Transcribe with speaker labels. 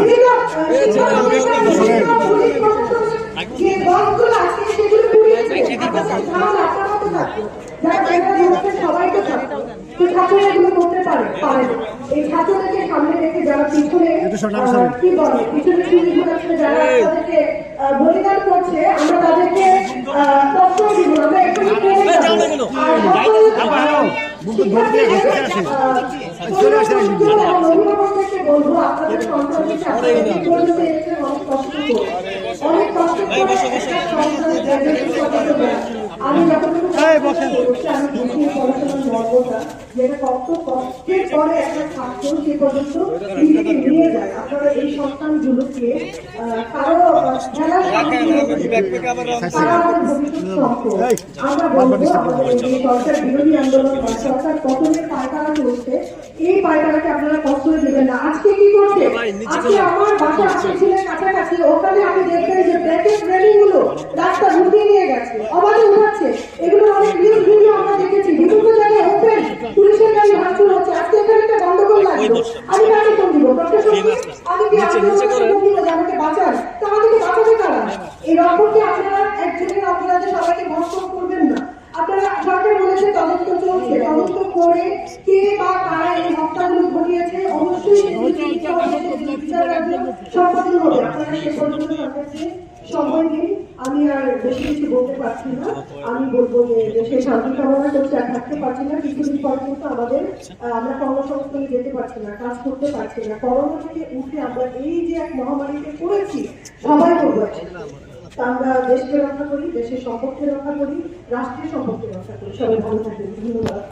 Speaker 1: বিভিন্ন, আহ, শিক্ষা প্রতিষ্ঠান, পুলিশ প্রশাসন, যে দলগুলো আছে সেগুলো পুড়িয়েছে। আচ্ছা, তাহলে আপনার মতো থাকবে। যারা ক্যামেরা ধরছে সবাই তো ছাত্ররা এগুলো করতে পারে পারে এই ছাত্রদেরকে সামনে রেখে যারা পিছনে কি বলে পিছনে চুরি যারা তাদেরকে বলিদান করছে আমরা তাদেরকে প্রশ্রয় দিব আমরা এখানে আর আমি যতটুকু কত কষ্টের পরে একটা ছাত্র সে পর্যন্ত নিজেকে নিয়ে যায়। আপনারা এই সন্তানগুলোকে কারও খেলার। আমরা বলব আমাদের এই যে সরকার বিরোধী আন্দোলন বা সরকার পতনের পায়তারা চলছে এই পায়তারাকে আপনারা কখনোই দেবেন না। আজকে কি করছে? আজকে আমার বাসা আছে ছিলেন কাছাকাছি। ওখানে আপনি দেখবেন যে ব্র্যাকেট রেলিংগুলো রাস্তা ঢুকিয়ে নিয়ে গেছে। আমাকে বাঁচান তো আমাদেরকে বাঁচাবে কারা এই রকমকে আপনারা একজনের অপরাধে সবাইকে ভক্ষণ করবেন না। আপনারা সরকার বলেছে তদন্ত চলছে। তদন্ত করে কে বা কারা এই হত্যাগুলো ঘটিয়েছে অবশ্যই সম্পাদন হবে। আপনারা সে পর্যন্ত সরকারকে সময় দিন বলতে পারছি না। আমি বলব যে দেশে শান্তি কামনা করছি আর থাকতে পারছি না, কিছুদিন পর কিন্তু আমাদের আমরা কর্মসংস্থানে যেতে পারছি না, কাজ করতে পারছি না। করোনা থেকে উঠে আমরা এই যে এক মহামারীতে পড়েছি, সবাই করব তা আমরা দেশকে রক্ষা করি, দেশের সম্পর্কে রক্ষা করি, রাষ্ট্রের সম্পর্কে রক্ষা করি। সবাই ভালো থাকবেন। ধন্যবাদ।